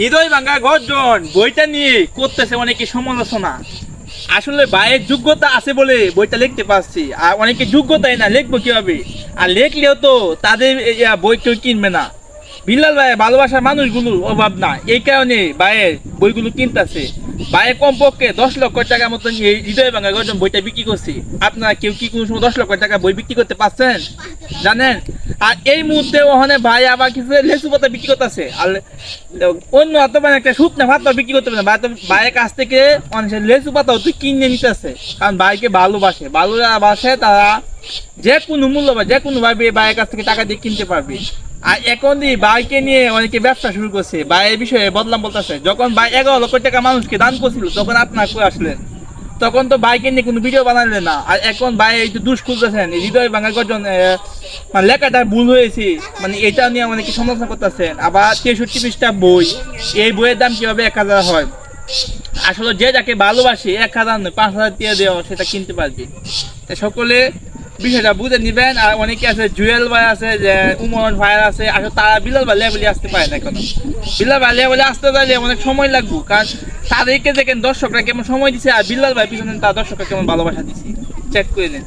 হৃদয় ভাঙ্গা গর্জন, বইটা নিয়ে করতেছে অনেকে সমালোচনা। আসলে ভাইয়ের যোগ্যতা আছে বলে বইটা লিখতে পারছি, আর অনেকে যোগ্যতাই না, লিখব কীভাবে? আর লিখলেও তো তাদের বই কেউ কিনবে না। বিল্লাল ভাই, ভালোবাসার মানুষগুলোর অভাব না এই কারণে ভাইয়ের বইগুলো কিনতেছে। ভাইয়ে কমপক্ষে দশ লক্ষ টাকা মতন এই হৃদয় ভাঙ্গা গর্জন বইটা বিক্রি করছি। আপনারা কেউ কি কোনো সময় দশ লক্ষ টাকা বই বিক্রি করতে পারছেন? জানেন? আর এই মুহূর্তে ওখানে ভাই আবার কিছু লেসু পাতা বিক্রি করতেছে। আর অন্য এত মানে একটা শুকনো ভাত বিক্রি করতে পারে ভাই তো ভাইয়ের কাছ থেকে অনেক লেসু পাতাও তুই কিনে নিতেছে। কারণ ভাইকে ভালোবাসে। ভালোবাসে তারা যে কোনো মূল্য বা যে কোনো ভাবে ভাইয়ের কাছ থেকে টাকা দিয়ে কিনতে পারবে। আর এখন দিয়ে বাইকে নিয়ে অনেকে ব্যবসা শুরু করছে ভাইয়ের বিষয়ে বদলাম বলতেছে। যখন ভাই এগারো লক্ষ টাকা মানুষকে দান করছিল, তখন আপনার কই আসলেন? তখন তো বাইকে নিয়ে কোনো ভিডিও বানালেন না। আর এখন ভাই এই দুষ খুঁজতেছেন এই হৃদয় ভাঙা গর্জন মানে লেখাটা ভুল হয়েছে। মানে এটা নিয়ে অনেকে সমালোচনা করতেছেন। আবার তেষট্টি পৃষ্ঠা বই, এই বইয়ের দাম কীভাবে এক হাজার হয়? আসলে যে যাকে ভালোবাসে, এক হাজার পাঁচ হাজার দিয়ে দেওয়া, সেটা কিনতে পারবে। সকলে বিষয়টা বুঝে নিবেন আর অনেকে আছে জুয়েল ভাই আছে যে উমর ভাই আছে আসলে তারা বিলাল ভাই লেভেলে আসতে পারে না এখনও বিলাল ভাই লেভেলে আসতে চাইলে অনেক সময় লাগবে কারণ তাদেরকে দেখেন দর্শকরা কেমন সময় দিছে আর বিলাল ভাই পিছনে তার দর্শকরা কেমন ভালোবাসা দিছে। চেক করে নেন।